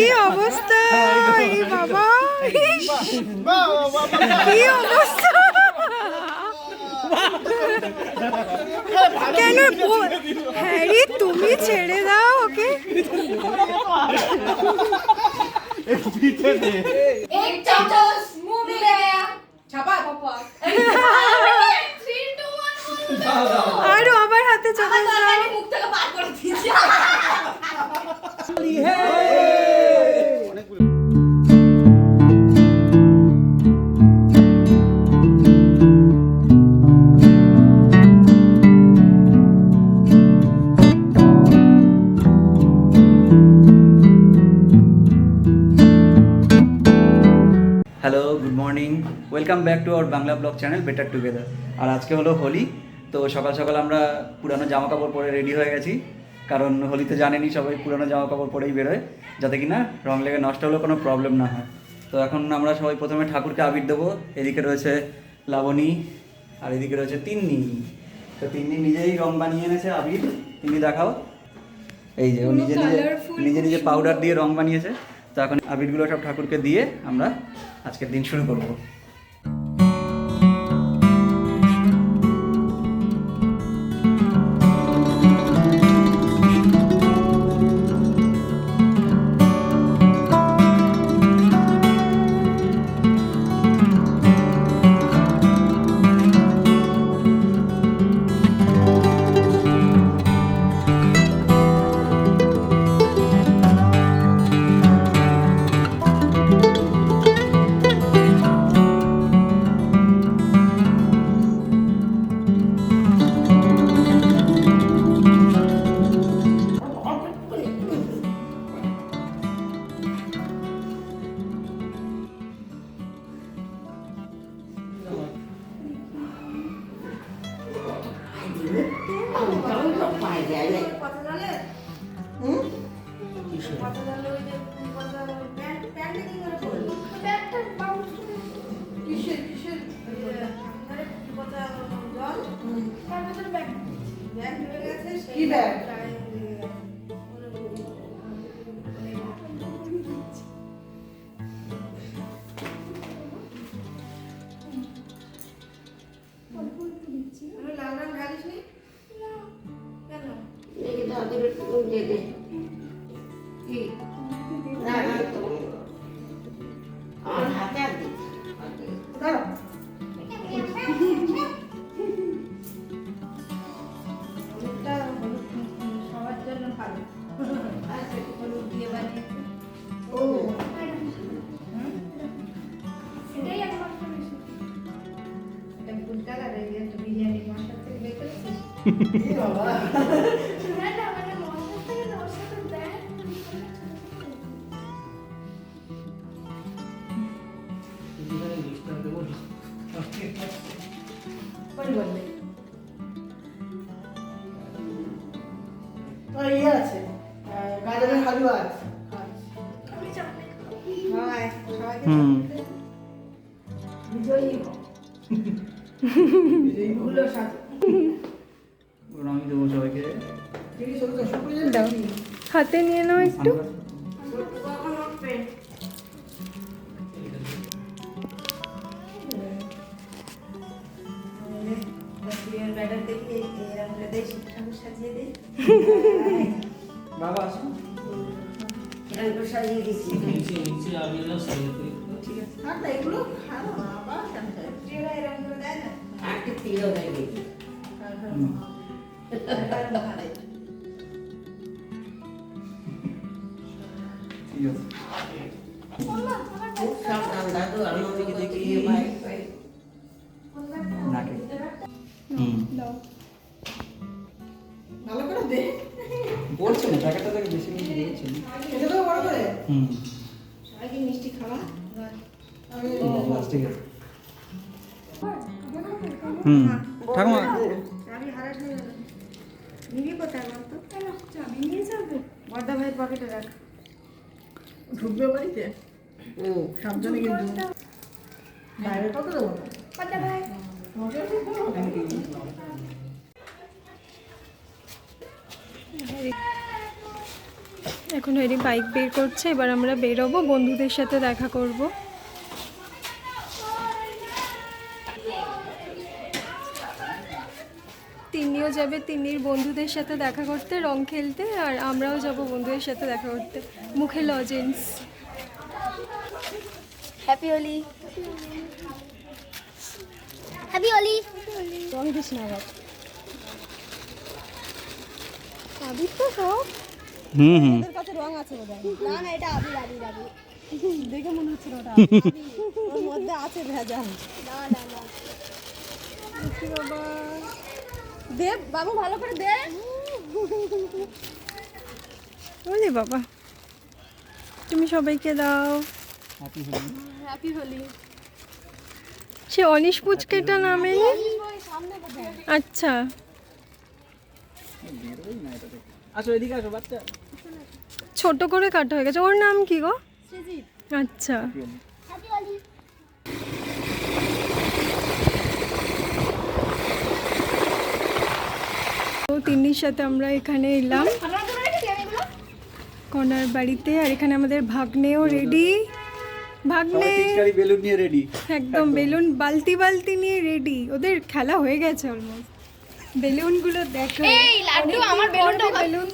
কি কেন হ্যারি তুমি ছেড়ে দাও ওকে। এক আরও আমার হাতে চামচ মুখ থেকে বার করে দিয়েছে। হ্যাঁ। Our Bangla blog channel better together আর আজকে হলো হোলি তো সকাল সকাল আমরা পুরানো জামা কাপড় পরে রেডি হয়ে গেছি। কারণ হোলিতে জানেনি সবাই পুরানো জামা কাপড় পরেই বেরোয় যাতে কি না রং লেগে নষ্ট হলেও কোনো প্রবলেম না হয়। তো এখন আমরা সবাই প্রথমে ঠাকুরকে আবির দেবো এদিকে রয়েছে লাবণী আর এদিকে রয়েছে তিন্নি। তো তিন্নি নিজেই রং বানিয়ে এনেছে আবির। তিনি দেখাও। এই যে ও নিজে নিজে নিজে নিজে পাউডার দিয়ে রং বানিয়েছে। তো এখন আবিরগুলো সব ঠাকুরকে দিয়ে আমরা আজকের দিন শুরু করব। আমার হাতে আর সবার জন্য ভালো। হলুদ দিয়ে বানিয়েছে ও। এটা ফুড কালার এই বিরিয়ানি মশলা থেকে বের করেছিস? বিজয়ী সাথে দেবো সবাইকে দাও। হাতে নিয়ে নাও একটু। বাবা আসুন সাজিয়ে দিচ্ছি নিচে নিচে আমি ঠিক আছে। আর এগুলো খাব না আবার জানতে স্ত্রীরা এরকম করে দেয় না আটকে তিলও দেয় দেখি হুম। হুম। ঠাকুমা। চাবি হারাস হয়ে গেল নিবি কোথায় বলতো চাবি নিয়ে যাবে। বড়দা ভাই পকেটে রাখ। ঢুকবে বাড়িতে? হুম। সাবধানে কিন্তু। বাইরে কত দেবো? কথা ভাই। তোমাকে ঠিক দেবো এখন হেরি বাইক বের করছে এবার আমরা বেরোবো বন্ধুদের সাথে দেখা করব। তিন্নিও যাবে তিন্নির বন্ধুদের সাথে দেখা করতে রং খেলতে আর আমরাও যাব বন্ধুদের সাথে দেখা করতে। মুখে lozenges happy Holi happy Holi রং দিস না আবার আবির তো সব হুম হুম। ওদের কাছে রং আছে বোধহয়। না না এটা আবির আবির আবির। দেখে মনে হচ্ছে ওটা। ওর মধ্যে আছে ভেজাল। না না না। বাবা দে বাবু ভালো করে দে। ওরে বাবা তুমি সবাইকে দাও। হ্যাপি হোলি সে অনিশ পুচকেটা নামেনি আচ্ছা। ছোট করে কাটা হয়ে গেছে। ওর নাম কি গো? আচ্ছা হ্যাপি হোলি তো তিন্নির সাথে আমরা এখানে এলাম। কনার বাড়িতে আর এখানে আমাদের ভাগ্নেও রেডি ভাগ্নে বেলুন নিয়ে রেডি একদম বেলুন বালতি বালতি নিয়ে রেডি ওদের খেলা হয়ে গেছে অলমোস্ট বেলুনগুলো দেখো। এই লাড্ডু আমার বেলুনটা বেলুন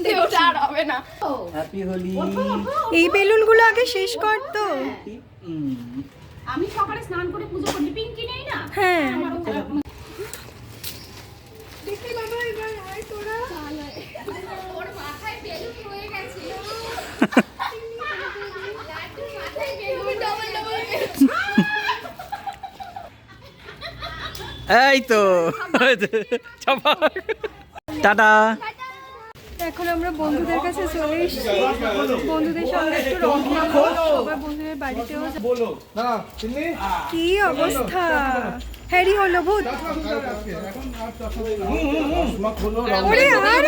আর হবে না। হ্যাপি হোলি এই বেলুনগুলো আগে শেষ কর তো। আমি সকালে স্নান করে পুজো করি পিঙ্কি নেই না? হ্যাঁ ওর মাথায় বেলুন হয়ে গেছে লাড্ডুর মাথায় বেলুন ডবল ডবল এই তো। টাটা। এখন আমরা বন্ধুদের কাছে চলে এসেছি। বন্ধুদের সঙ্গে একটু রং খেলব সবাই বন্ধুদের বাড়িতেও। কি অবস্থা? হ্যারি হলো ভূত। ওরে আর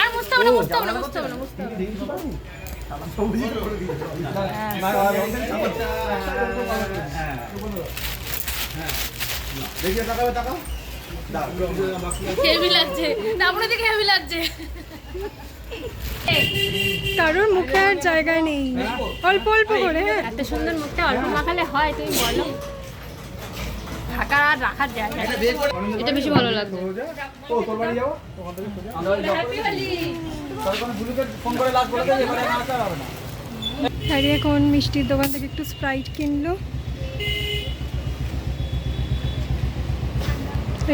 আর মুছতে হবে না মুছতে হবে না মুছতে হবে না মুছতে হবে না। হেভি লাগছে আপনার দিকে হেভি লাগছে কারোর মুখে আর জায়গা নেই। অল্প অল্প করে হ্যাঁ। এত সুন্দর মুখটা অল্প মাখালে হয় তুমি বলো। থাকার আর রাখার জায়গা এটা বেশি ভালো লাগবে ফোন করে লাস্ট বলে এবারে নাচা হবে না। হ্যারি এখন মিষ্টির দোকান থেকে একটু স্প্রাইট কিনলো।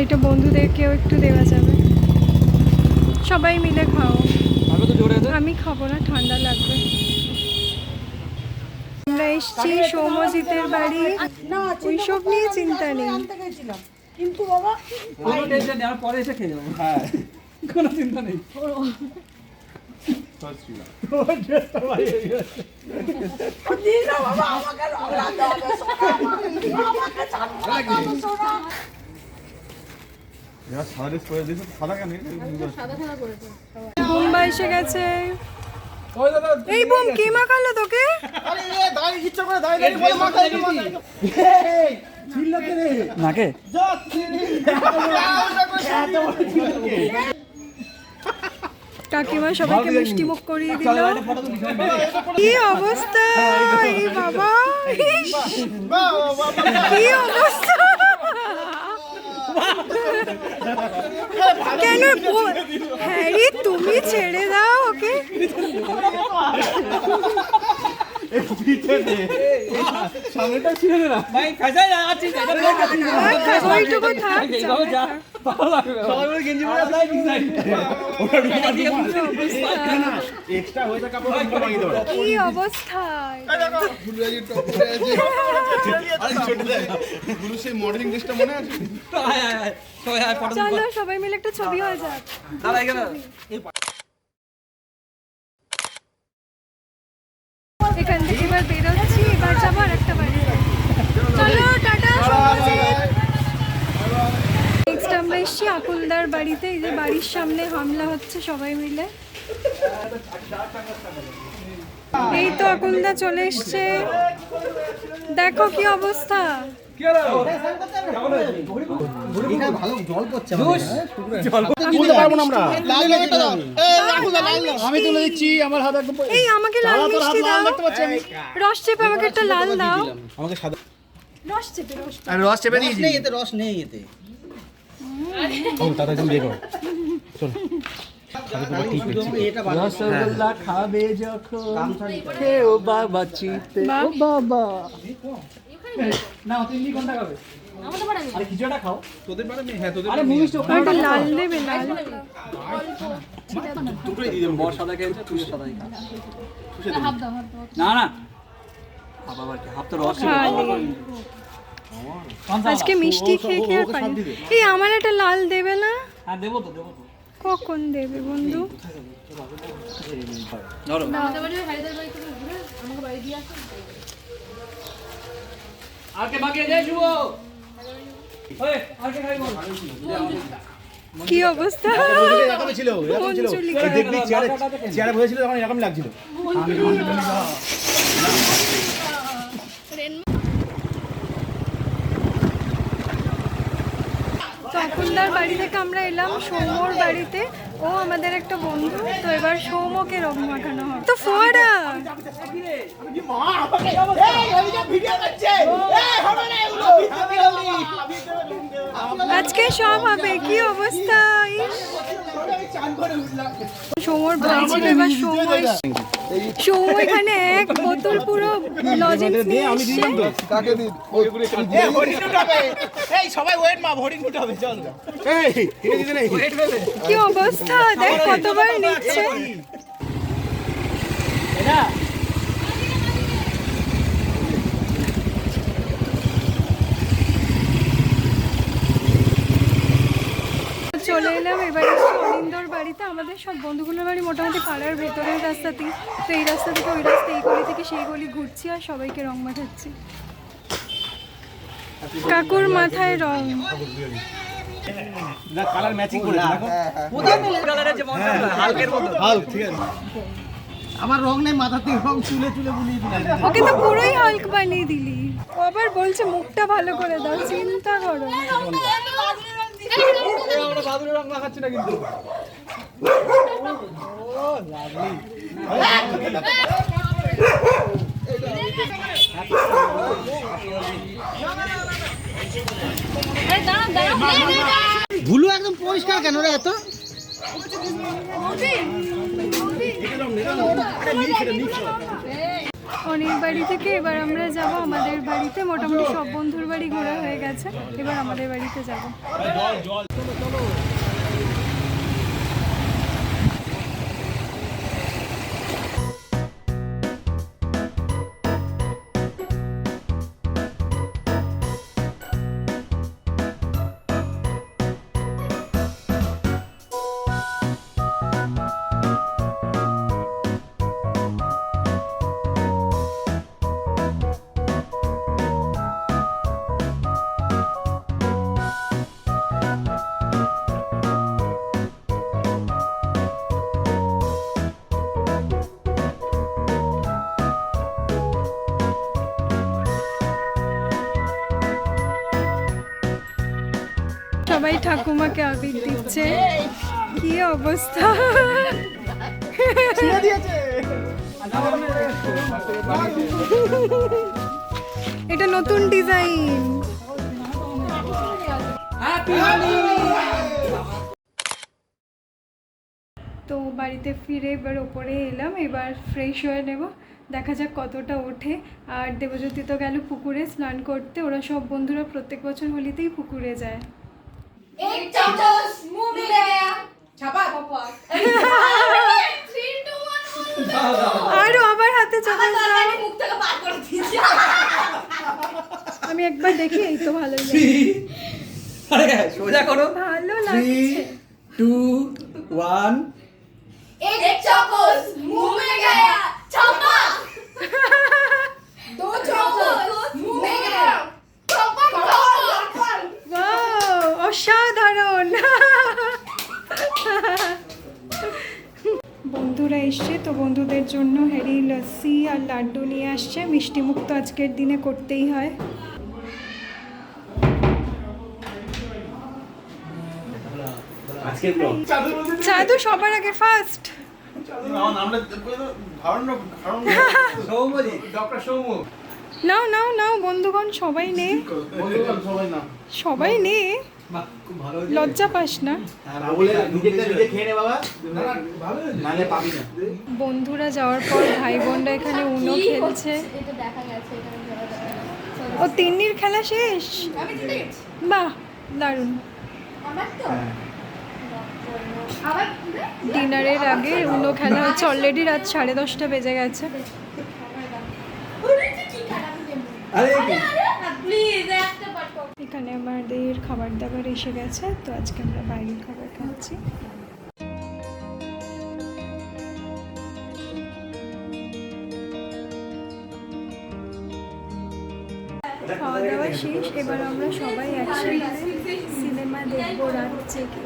এইটা বন্ধুদেরকেও একটু দেওয়া যাবে। সবাই মিলে খাও। আমি তো আমি খাব না ঠান্ডা লাগবে। আমরা এসছি সৌমজিতের বাড়ি। ওইসব নিয়ে চিন্তা নেই। কিন্তু বাবা কোনো টেনশন নেই পরে এসে খেয়ে যাব হ্যাঁ। কোনো চিন্তা নেই। বাবা আমাকে বোম্বা এসে গেছে। এই বোম কে মাখালো তোকে? নাকে কাকিমা সবাইকে মিষ্টি মুখ করিয়ে দিল। কি অবস্থা? এই বাবা কি অবস্থা? কেন হ্যারি তুমি ছেড়ে দাও ওকে ভাই খাইছাই না আছি থাক, ওইটুকু থাক ভালো সবাই মিলে গেঞ্জি পরে আসলে কি অবস্থা মডেলিং ড্রেসটা মনে আছে আয় আয় আয় সবাই আয় ফটো চলো সবাই মিলে একটা ছবি হয়ে যাক এখানে থেকে এবার বেরোচ্ছি, এবার যাব আর একটা বাড়িতে। চলো, টাটা আমরা এসেছি আকুলদার বাড়িতে এই যে বাড়ির সামনে হামলা হচ্ছে সবাই মিলে। এই তো আকুলদা চলে এসছে। দেখো কি অবস্থা। আমি তুলে দিচ্ছি আমার হাত একদম এই আমাকে রস চেপে আমাকে একটা লাল দাও। রস চেপে রস চেপে। আমি রস চেপে দিয়েছি। রস নেই এতে। ও দাদা একদম বের চল। রসগোল্লা খাবে যখন। খেও বাবা চিতে ও বাবা না তিন ঘণ্টা খাবে। আরে কিছুটা খাও? তোদের বারে হ্যাঁ তোদের আরে মুভিস তো আমাকে লাল দেবে লাল। দুটোই দিয়ে দেবো বর সাদা খেয়েছে তুই সাদাই খা হাফ দাও হাফ দাও। না না। হাফ তো রস। আজকে মিষ্টি খেয়ে খেয়ে আর পারি। এই আমার একটা লাল দেবে না? হ্যাঁ দেবো তো দেবো তো। কখন দেবে বন্ধু? কে অবস্থা? এরকমই ছিল এরকম ছিল। দেখবি চেয়ারে চেয়ারে বসেছিল তখন এরকম লাগছিল। তখনদার বাড়ি থেকে আমরা এলাম সৌমর বাড়িতে। ও আমাদের একটা বন্ধু। তো এবার সৌমকে রং মাখানো হবে। তো ফোয়ারা! আজকে সব হবে কি অবস্থা? সৌমর ভাই ছিল এবার সৌম সৌম এখানে এক বোতল পুরো লজেন্স নিয়ে এসছে। এই সবাই ওয়েট মা হোর্ডিং নিতে হবে চল। এই হিরে দিতে নেই কি অবস্থা? দেখ কতবার নিচ্ছে চলে এলাম এবারে অনিন্দর বাড়িতে আমাদের সব বন্ধুগুলোর বাড়ি মোটামুটি পাড়ার ভেতরের রাস্তাতেই তো এই রাস্তা থেকে ওই রাস্তা এই গলি থেকে সেই গলি ঘুরছি আর সবাইকে রং মাখাচ্ছি কাকুর মাথায় রং কালার ম্যাচিং করে দেখো কালারের যে মনটা হালকের মতো হাল ঠিক আছে আমার রং নেই মাথা থেকে রং চুলে চুলে বুলিয়ে দিলাম ওকে তো পুরোই হাল্ক বানিয়ে দিলি ও আবার বলছে মুখটা ভালো করে দাও চিন্তা করো আমরা বাদুড়ের রং লাগাচ্ছি না কিন্তু ভুলু একদম পরিষ্কার কেন রে এত? অনেক বাড়ি থেকে এবার আমরা যাব আমাদের বাড়িতে। মোটামুটি সব বন্ধুর বাড়ি ঘোরা হয়ে গেছে। এবার আমাদের বাড়িতে যাব। সবাই ঠাকুমাকে আবির দিচ্ছে। কি অবস্থা? এটা নতুন ডিজাইন। তো বাড়িতে ফিরে এবার ওপরে এলাম এবার ফ্রেশ হয়ে নেব। দেখা যাক কতটা ওঠে। আর দেবজ্যোতি তো গেল পুকুরে স্নান করতে। ওরা সব বন্ধুরা প্রত্যেক বছর হোলিতেই পুকুরে যায়। एक चम्मच मुंह में गया छापा थ्री टू वन আরও আবার হাতে চাপা দাও মুখ থেকে বার করে দিয়েছি আমি একবার দেখি এই তো ভালোই আরে সোজা করো ভালো লাগছে টু ওয়ান एक चम्मच मुंह में गया লস্যি আর লাড্ডু নিয়ে আসছে। মিষ্টি মুখ তো আজকের দিনে করতেই হয়। আজকের ব্লগ চা তো সবার আগে ফার্স্ট নাও নাও নাও বন্ধুগণ সবাই নে। সবাই না সবাই নে। লজ্জা পাস না বন্ধুরা যাওয়ার পর ভাই বোনরা এখানে উনো খেলছে। ও তিন্নির খেলা শেষ আমি বাহ দারুণ আমার তো আবার ডিনারের আগে উনো খেলা হচ্ছে অলরেডি রাত সাড়ে দশটা বেজে গেছে আরে প্লিজ একটা পাঠ এখানে আমাদের খাবার দাবার এসে গেছে তো আজকে আমরা বাইরের খাবার খাচ্ছি। খাওয়া দাওয়া শেষ এবার আমরা সবাই একসাথে সিনেমা দেখব রাত জেগে